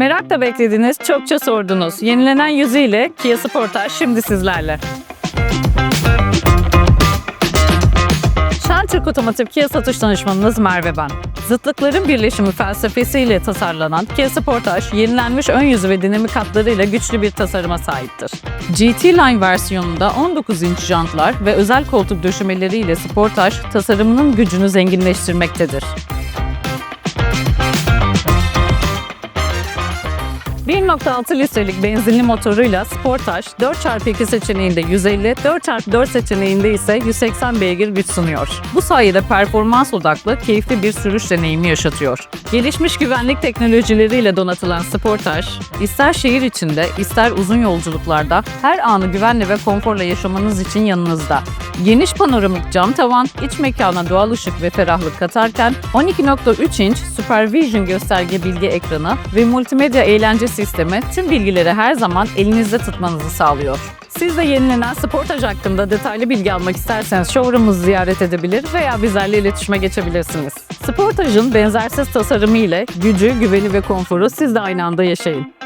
Merakla beklediğiniz, çokça sordunuz. Yenilenen yüzüyle Kia Sportage şimdi sizlerle. Şentürk Otomotiv Kia satış danışmanınız Merve ben. Zıtlıkların birleşimi felsefesiyle tasarlanan Kia Sportage, yenilenmiş ön yüzü ve dinamik hatlarıyla güçlü bir tasarıma sahiptir. GT Line versiyonunda 19 inç jantlar ve özel koltuk döşemeleriyle Sportage, tasarımının gücünü zenginleştirmektedir. 1.6 litrelik benzinli motoruyla Sportage 4x2 seçeneğinde 150, 4x4 seçeneğinde ise 180 beygir güç sunuyor. Bu sayede performans odaklı, keyifli bir sürüş deneyimi yaşatıyor. Gelişmiş güvenlik teknolojileriyle donatılan Sportage, ister şehir içinde, ister uzun yolculuklarda her anı güvenli ve konforla yaşamanız için yanınızda. Geniş panoramik cam tavan, iç mekana doğal ışık ve ferahlık katarken 12.3 inç Supervision gösterge bilgi ekranı ve multimedya eğlence sistemi tüm bilgileri her zaman elinizde tutmanızı sağlıyor. Siz de yenilenen Sportage hakkında detaylı bilgi almak isterseniz showroom'umuzu ziyaret edebilir veya bizlerle iletişime geçebilirsiniz. Sportage'ın benzersiz tasarımı ile gücü, güveni ve konforu siz de aynı anda yaşayın.